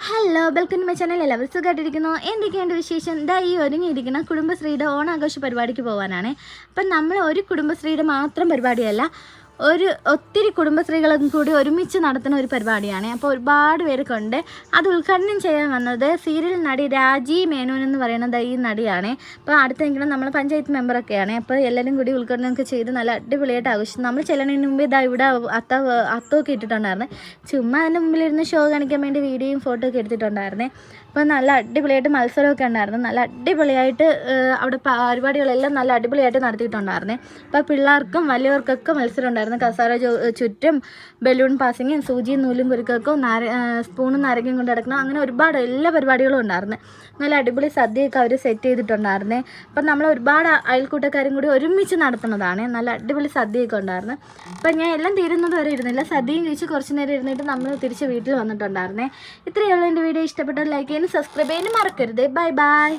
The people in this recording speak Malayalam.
Hello welcome to my channel എല്ലാവർക്കും സുഖമായിട്ടിരിക്കുന്നു. എന്തൊക്കെയുണ്ട് വിശേഷം? ദാ ഈ ഒരുങ്ങിയിരിക്കുന്ന കുടുംബശ്രീയുടെ ഓണാഘോഷ പരിപാടിക്ക് പോകാനാണ് അപ്പം നമ്മൾ ഒരു കുടുംബശ്രീയുടെ മാത്രം പരിപാടിയല്ല ഒരു ഒത്തിരി കുടുംബശ്രീകളും കൂടി ഒരുമിച്ച് നടത്തുന്ന ഒരു പരിപാടിയാണ്. അപ്പോൾ ഒരുപാട് പേരൊക്കെ ഉണ്ട് അത് ഉദ്ഘാടനം ചെയ്യാൻ വന്നത് സീരിയൽ നടി രാജി മേനോൻ എന്ന് പറയുന്നത് ഈ നടിയാണ്. അപ്പോൾ അടുത്തെങ്കിലും നമ്മൾ പഞ്ചായത്ത് മെമ്പറൊക്കെയാണ് അപ്പോൾ എല്ലാവരും കൂടി ഉദ്ഘാടനമൊക്കെ ചെയ്ത് നല്ല അടിപൊളിയായിട്ട് ആഘോഷിച്ചു. നമ്മൾ ചെല്ലണതിന് മുമ്പ് ഇതാ ഇവിടെ അത്ത അത്തമൊക്കെ ഇട്ടിട്ടുണ്ടായിരുന്നു. ചുമ്മാ അതിന്റെ മുമ്പിലിരുന്ന് ഷോ കാണിക്കാൻ വേണ്ടി വീഡിയോയും ഫോട്ടോ ഒക്കെ എടുത്തിട്ടുണ്ടായിരുന്നേ. അപ്പോൾ നല്ല അടിപൊളിയായിട്ട് മത്സരമൊക്കെ ഉണ്ടായിരുന്നു. നല്ല അടിപൊളിയായിട്ട് അവിടെ പരിപാടികളെല്ലാം നല്ല അടിപൊളിയായിട്ട് നടത്തിയിട്ടുണ്ടായിരുന്നേ. അപ്പോൾ പിള്ളേർക്കും വലിയവർക്കൊക്കെ മത്സരം ഉണ്ടായിരുന്നു. കസാര ചു- ചുറ്റും ബലൂൺ പാസിങ്ങും സൂചിയും നൂലും കുരുക്കൾക്കും നാര സ്പൂണും നാരങ്ങയും കൊണ്ട് നടക്കണം. അങ്ങനെ ഒരുപാട് എല്ലാ പരിപാടികളും ഉണ്ടായിരുന്നു. നല്ല അടിപൊളി സദ്യയൊക്കെ അവർ സെറ്റ് ചെയ്തിട്ടുണ്ടായിരുന്നേ. അപ്പം നമ്മൾ ഒരുപാട് അയൽക്കൂട്ടക്കാരും കൂടി ഒരുമിച്ച് നടത്തുന്നതാണ്. നല്ല അടിപൊളി സദ്യയൊക്കെ ഉണ്ടായിരുന്നു. അപ്പം ഞാൻ എല്ലാം തീരുന്നത് വരെ ഇരുന്നില്ല. സദ്യയും കഴിച്ച് കുറച്ച് നേരം ഇരുന്നിട്ട് നമ്മൾ തിരിച്ച് വീട്ടിൽ വന്നിട്ടുണ്ടായിരുന്നേ. ഇത്രയുള്ള എന്റെ വീഡിയോ. ഇഷ്ടപ്പെട്ട ലൈക്ക് ചെയ്യാനും സബ്സ്ക്രൈബ് ചെയ്യാനും മറക്കരുത്. Bye bye